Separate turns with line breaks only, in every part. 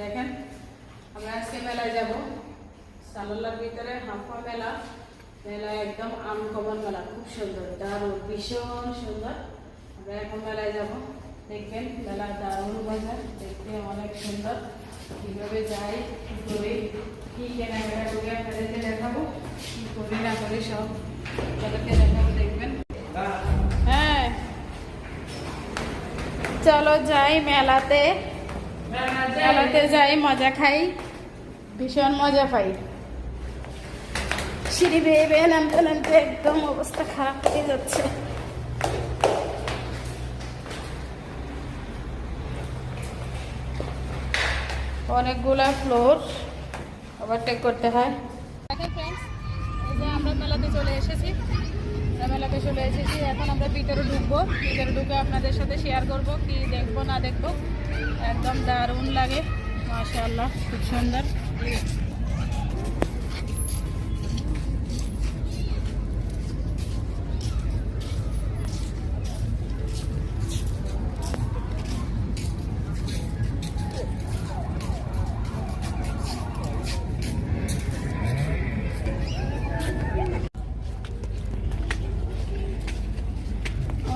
দেখেন আমরা আজকে মেলায় যাব। সালোলার ভিতরে হাফা মেলা। মেলা একদম আনকমন মেলা খুব সুন্দর দারুণ ভীষণ সুন্দর। আমরা এখন মেলায় যাব। দেখবেন মেলা দারুণ বাজার দেখতে অনেক সুন্দর। কীভাবে যাই কী করি কী কেনাকাটা করি আপনাদেরকে দেখাবো কী করি না করি সব তাদেরকে দেখাবো দেখবেন। হ্যাঁ। চলো যাই মেলাতে। মেলাতে যাই মজা খাই, ভীষণ মজা পাই। সিঁড়ি বেয়ে বেয়ে নামতে নামতে একদম অবস্থা খারাপ হয়ে যাচ্ছে। অনেকগুলা ফ্লোর ওভারটেক করতে হয়। আমরা মেলাতে চলে এসেছি। মেলাতে চলে এসেছি। এখন আমরা ভিতরে ঢুকবো। ভিতরে ঢুকে আপনাদের সাথে শেয়ার করব, কি দেখব, না দেখব। একদম দারুণ লাগে। মাশাআল্লাহ, খুব সুন্দর।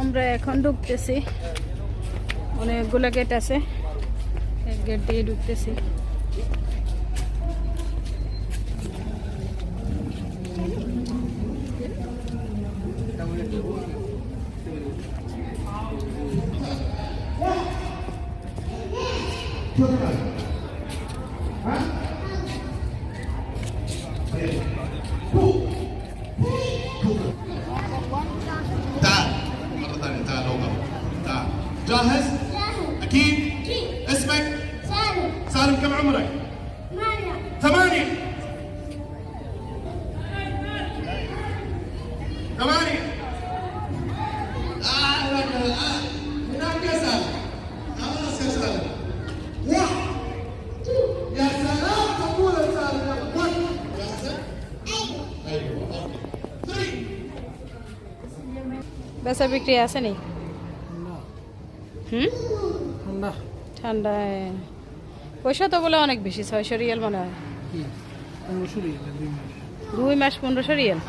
আমরা এখন ঢুকতেছি। অনেকগুলো গেট আছে। এক গেট দিয়ে ঢুকতেছি।
Thank you. اسمك؟
سالم.
سالم كم عمرك؟
ثمانية.
ثمانية. ثمانية. آه, آه، يا خلاص يا سالم. واحد. يا سلام سالم واحد يا سالم. أيوة. أيوه. أوكي.
بس بكري يا سني هم؟
الله.
ঠান্ডায় পয়সা তো বলে অনেক বেশি ছয়শো রিয়েল মনে হয়।
দুই মাস?
পনেরোশো রিয়েল।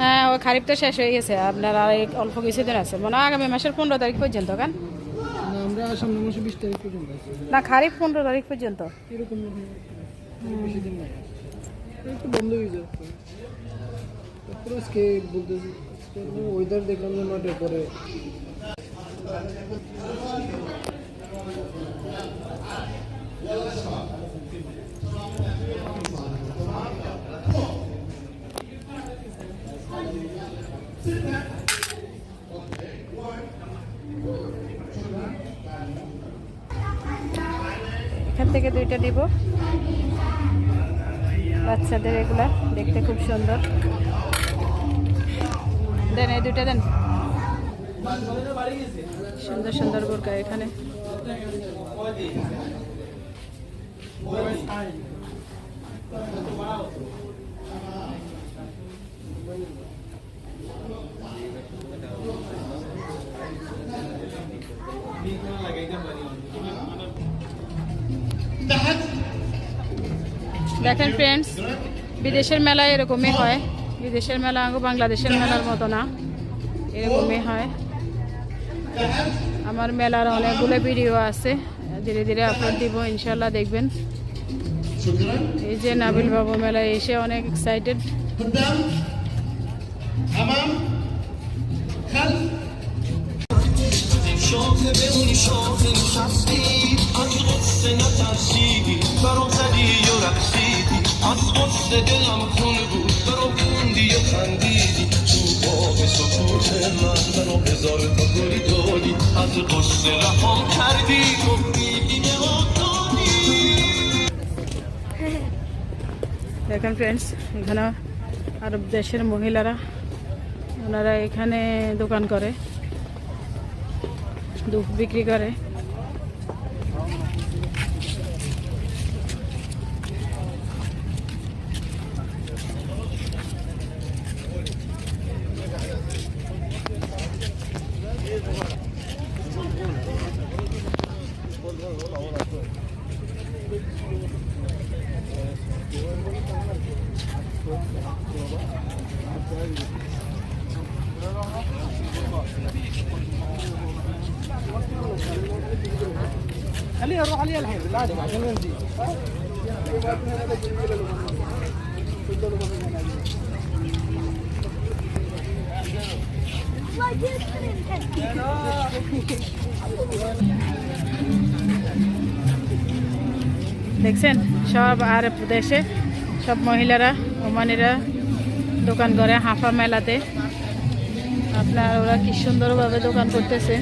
হ্যাঁ ও খারিফটা শেষ হয়ে গেছে আপনার আর অল্প কিছুদিন আছে। মনে হয় আগামী মাসের পনেরো তারিখ পর্যন্ত কান
সামনে মাসে বিশ তারিখ পর্যন্ত
না খারিফ পনেরো তারিখ পর্যন্ত।
এরকম বেশি দিন নাই। একটু বন্ধ হয়ে যাবে তারপরে আজকে বলতে ওয়েদার দেখলাম যে নটের পরে।
এখান থেকে দুইটা দিব। বাচ্চাদের এগুলা দেখতে খুব সুন্দর। দেন, এই দুইটা দেন। সুন্দর সুন্দর বোরকা এখানে। দেখেন ফ্রেন্ডস বিদেশের মেলা এরকমই হয় বিদেশের মেলা আঙ্গো বাংলাদেশের মেলার মতো না এরকমই হয় আমার মেলার অনেকগুলো ভিডিও আছে ধীরে ধীরে আপলোড দিব ইনশাল্লাহ দেখবেন
شكرا
এই যে নাবিল বাবু মেলায় এসে অনেক এক্সাইটেড
قدام أمام خلف
شاخه بمونی شاخه نشستی از قصه نترسیدی از قصه دلم خون بود برام خوندی و خندیدی تو باغ سکوت من برام هزار تا گلی دادی از قصه رهام کردی گفتی دیگه آتانی
দেখেন ফ্রেন্ডস এখানে আরব দেশের মহিলারা ওনারা এখানে দোকান করে ধূপ বিক্রি করে
خليه اروح عليه الحين بالعاده عشان ينزل
দেখছেন সব আর দেশে সব মহিলারা ওমানিরা দোকান করে হাফা মেলাতে। আপনার ওরা কি সুন্দরভাবে দোকান করতেছে।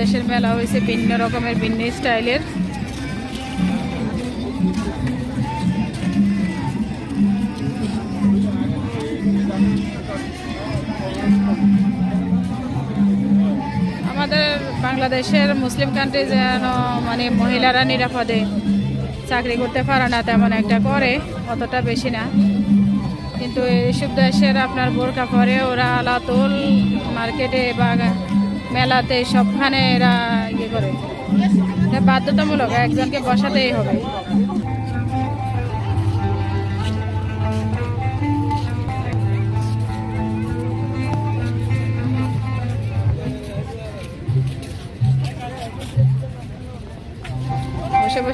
দেশের মেলা হয়েছে ভিন্ন রকমের, ভিন্ন স্টাইলের। আমাদের বাংলাদেশের মুসলিম কান্ট্রি যেন মানে মহিলারা নিরাপদে চাকরি করতে পারে না তেমন একটা করে, অতটা বেশি না। কিন্তু এইসব দেশের আপনার বোরকা পরে ওরা আলাতুল মার্কেটে বা মেলাতে সবখানে এরা ইয়ে করে। বাধ্যতামূলক, একজনকে বসাতেই হবে।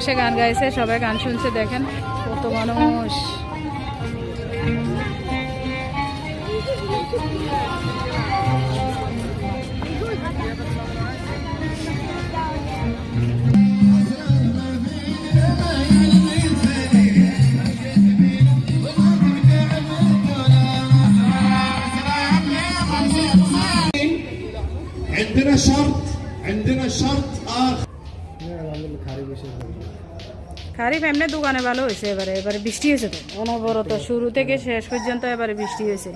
বসে বসে গান গাইছে সবাই গান শুনছে দেখেন কত মানুষ
عندنا شرط عندنا شرط آخر
খারিফ এমনি দোকানে ভালো হয়েছে এবারে এবারে বৃষ্টি হয়েছে তো। অনবরত শুরু থেকে শেষ পর্যন্ত এবারে বৃষ্টি হয়েছে।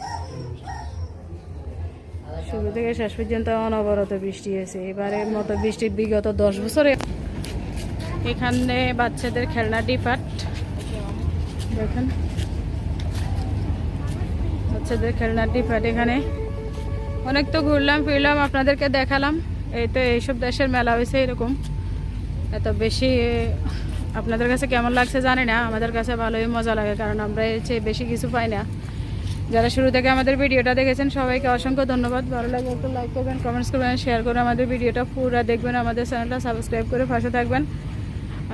শুরু থেকে শেষ পর্যন্ত অনবরত বৃষ্টি হয়েছে। এবারের মতো বৃষ্টি বিগত দশ বছরে। এখানে বাচ্চাদের খেলনা ডিপার্ট দেখেন। বাচ্চাদের খেলনা ডিপার্ট এখানে। অনেক তো ঘুরলাম, ফিরলাম, আপনাদেরকে দেখালাম। এই তো এইসব দেশের মেলা হয়েছে এরকম। এত বেশি, আপনাদের কাছে কেমন লাগছে জানি না, আমাদের কাছে ভালোই মজা লাগে, কারণ আমরা এর চেয়ে বেশি কিছু পাই না। যারা শুরু থেকে আমাদের ভিডিওটা দেখেছেন, সবাইকে অসংখ্য ধন্যবাদ। ভালো লাগে একটু লাইক করবেন কমেন্টস করবেন শেয়ার করে আমাদের ভিডিওটা পুরো দেখবেন, আমাদের চ্যানেলটা সাবস্ক্রাইব করে পাশে থাকবেন।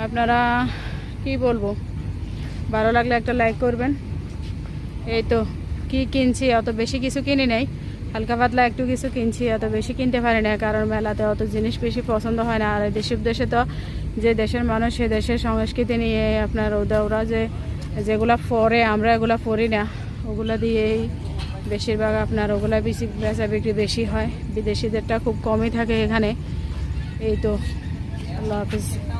আপনারা কি বলব? ভালো লাগলে একটা লাইক করবেন। এই তো, কি কিনছি? অত বেশি কিছু কিনি নাই। হালকা পাতলা একটু কিছু কিনছি অত বেশি কিনতে পারি না কারণ মেলাতে অত জিনিস বেশি পছন্দ হয় না। আর দেশের দেশে তো যে দেশের মানুষ, সে দেশের সংস্কৃতি নিয়ে আপনার ওরা ওরা যে, যেগুলো পরে, আমরা এগুলো পড়ি না। ওগুলো দিয়েই বেশিরভাগ আপনার ওগুলো বেশি বেচা বিক্রি বেশি হয়। বিদেশিদেরটা খুব কমই থাকে এখানে। এই তো, আল্লাহ হাফিজ।